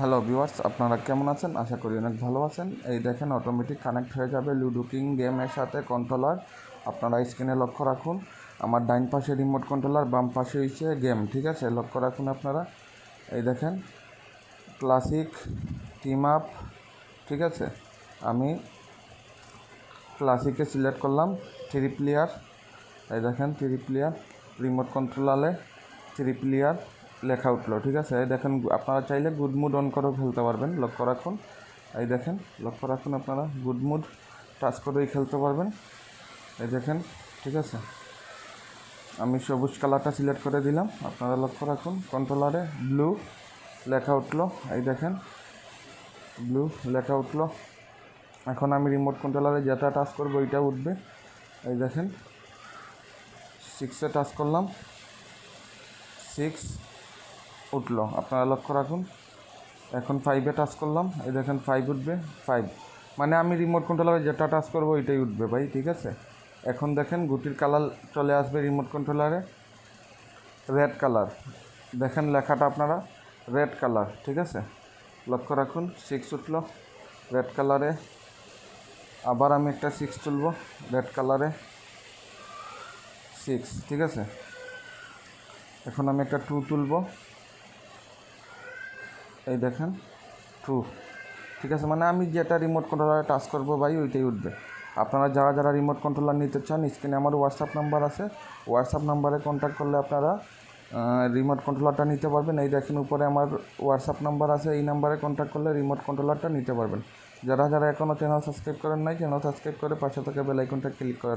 Hello viewers আপনারা কেমন আছেন? আশা করি অনেক ভালো আছেন। এই দেখেন অটোমেটিক কানেক্ট হয়ে যাবে লুডো কিং গেমের সাথে কন্ট্রোলার আপনারা স্ক্রিনে লক্ষ্য রাখুন। আমার ডাইন পাশে রিমোট কন্ট্রোলার বাম পাশে হচ্ছে গেম ঠিক আছে? লক্ষ্য রাখুন আপনারা। এই দেখেন ক্লাসিক টিম আপ ঠিক আছে? আমি ক্লাসিকে সিলেক্ট করলাম থ্রি প্লেয়ার এই দেখেন থ্রি প্লেয়ার রিমোট কন্ট্রোলারে থ্রি প্লেয়ার লেখা উঠল, ঠিক আছে? এই দেখেন, আপনারা চাইলে গুড মুড অন করেও খেলতে পারবেন, লক্ষ্য রাখুন। এই দেখেন, লক্ষ্য রাখুন আপনারা গুড মুড টাচ করেই খেলতে পারবেন। এই দেখেন, ঠিক আছে? আমি সবুজ কালারটা সিলেক্ট করে দিলাম, আপনারা লক্ষ্য রাখুন কন্ট্রোলারে ব্লু লেখা উঠল, এই দেখেন ব্লু লেখা উঠল। এখন আমি রিমোট কন্ট্রোলারে যেটা টাচ করব, ওইটা উঠবে। এই দেখেন সিক্সে টাচ করলাম সিক্স উঠল। আপনারা লক্ষ্য রাখুন, এখন ফাইভে টাচ করলাম। এই দেখেন ফাইভ উঠবে ফাইভ মানে আমি রিমোট কন্ট্রোলারে যেটা টাচ করব ওইটাই উঠবে ভাই, ঠিক আছে? এখন দেখেন গুটির কালার চলে আসবে রিমোট কন্ট্রোলারে রেড কালার দেখেন লেখাটা আপনারা রেড কালার ঠিক আছে? লক্ষ্য রাখুন সিক্স উঠল রেড কালারে আবার আমি একটা সিক্স তুলব রেড কালারে সিক্স ঠিক আছে? এখন আমি একটা টু তুলব। এই দেখেন, টু। ঠিক আছে মানে আমি যেটা রিমোট কন্ট্রোলারে টাচ করব ভাই, ওইটাই উঠবে। আপনারা যারা যারা রিমোট কন্ট্রোলার নিতে চান স্ক্রিনে আমার হোয়াটসঅ্যাপ নাম্বার আছে। হোয়াটসঅ্যাপ নাম্বারে কন্ট্যাক্ট করলে আপনারা রিমোট কন্ট্রোলারটা নিতে পারবেন। এই দেখেন, উপরে আমার হোয়াটসঅ্যাপ নাম্বার আছে, এই নাম্বারে কন্ট্যাক্ট করলে রিমোট কন্ট্রোলারটা নিতে পারবেন। যারা যারা এখনও চ্যানেল সাবস্ক্রাইব করেন নাই চ্যানেল সাবস্ক্রাইব করে পাশে থাকা বেল আইকনটা ক্লিক করে